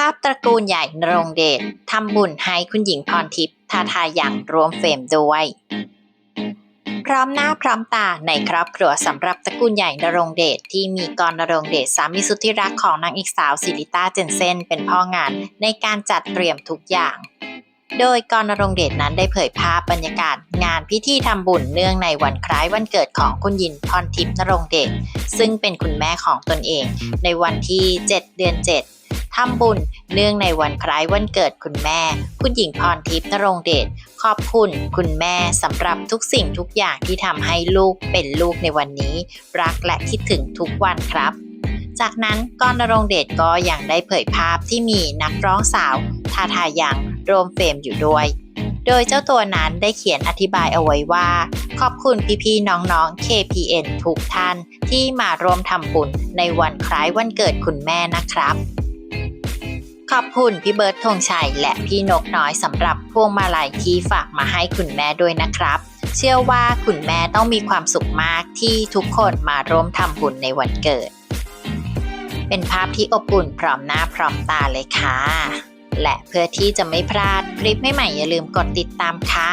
ภาพตระกูลใหญ่นรงเดชทำบุญให้คุณหญิงพรทิพย์ทาทายังรวมเฟรมด้วย พร้อมหน้าพร้อมตาในครอบครัวสำหรับตระกูลใหญ่นรงเดชที่มีกรนรงเดชสามีสุดที่รักของนางเอกสาวซิลิต้าเจนเซนเป็นพ่องานในการจัดเตรียมทุกอย่างโดยกรนรงเดชนั้นได้เผยภาพบรรยากาศ งานพิธีทำบุญเนื่องในวันคล้ายวันเกิดของคุณหญิงพรทิพย์นรงเดชซึ่งเป็นคุณแม่ของตนเอง ในวันที่ 7 เดือน 7 ทำบุญ เนื่องในวันคล้ายวันเกิดคุณแม่ คุณหญิงพรทิพย์นรงเดช ขอบคุณคุณแม่สำหรับทุกสิ่งทุกอย่างที่ทำให้ลูกเป็นลูกในวันนี้ รักและคิดถึงทุกวันครับจากนั้นกรณรงเดชก็ยังได้เผยภาพที่มีนักร้องสาวทาทายังรวมเฟรมอยู่ด้วย โดยเจ้าตัวนั้นได้เขียนอธิบายเอาไว้ว่า ขอบคุณพี่ๆน้องๆ KPN ทุกท่านที่มาร่วมทำบุญในวันคล้ายวันเกิดคุณแม่นะครับ ขอบคุณพี่เบิร์ดธงชัย และพี่นกน้อยสำหรับพวงมาลัยที่ฝากมาให้คุณแม่ด้วยนะครับ เชื่อว่าคุณแม่ต้องมีความสุขมากที่ทุกคนมาร่วมทำบุญในวันเกิด เป็นภาพที่อบอุ่นพร้อมหน้าพร้อมตาเลยค่ะ และเพื่อที่จะไม่พลาดคลิปใหม่ๆอย่าลืมกดติดตามค่ะ